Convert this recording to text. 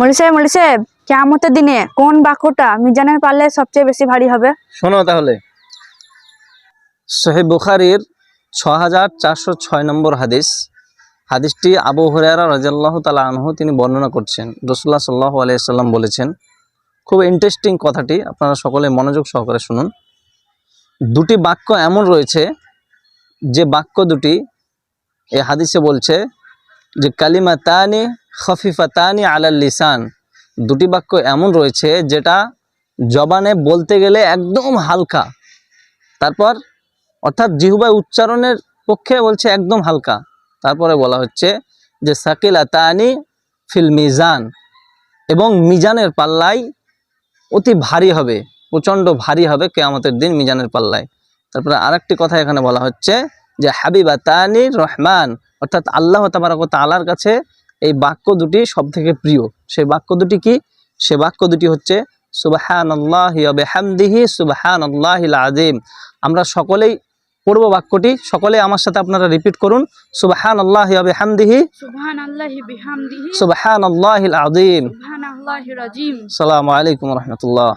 মলি সাহেব মলি সাহেব কেমতের দিনে কোন বাক্যটা মিজানের পারলে সবচেয়ে বেশি ভারী হবে? শোনো তাহলে। সোহেব বুখারির ছ হাজার চারশো ছয় নম্বর হাদিস। হাদিসটি আবু হরিয়ারা রাজাল্লাহ তালা আনহু তিনি বর্ণনা করছেন। রসুল্লাহ সাল্লাহ আলাইসাল্লাম বলেছেন, খুব ইন্টারেস্টিং কথাটি, আপনারা সকলে মনোযোগ সহকারে শুনুন। দুটি বাক্য এমন রয়েছে, যে বাক্য দুটি এই হাদিসে বলছে যে কালিমা তানি খফিফা তানি আলাল লিসান। দুটি বাক্য এমন রয়েছে যেটা জবানে বলতে গেলে একদম হালকা। তারপর অর্থাৎ জিহুবায় উচ্চারণের পক্ষে বলছে একদম হালকা। তারপরে বলা হচ্ছে যে সাকিল আতানি ফিল মিজান এবং মিজানের পাল্লায় অতি ভারী হবে, প্রচণ্ড ভারী হবে কেয়ামতের দিন মিজানের পাল্লায়। তারপরে আরেকটি কথা এখানে বলা হচ্ছে যে হাবিব আতানি রহমান, অর্থাৎ আল্লাহ তাবারক তালার কাছে এই বাক্য দুটি সব থেকে প্রিয়। সেই বাক্য দুটি কি? সে বাক্য দুটি হচ্ছে সুবাহান আল্লাহ হামদিহি সুবাহান আল্লাহিল আজিম আমরা সকলেই পড়ব বাক্যটি সকলে আমার সাথে আপনারা রিপিট করুন সুবাহান আল্লাহ হামদিহি সুবহান আল্লাহি আজিম সুবহান সালামু আলাইকুম রহমতুল্লাহ।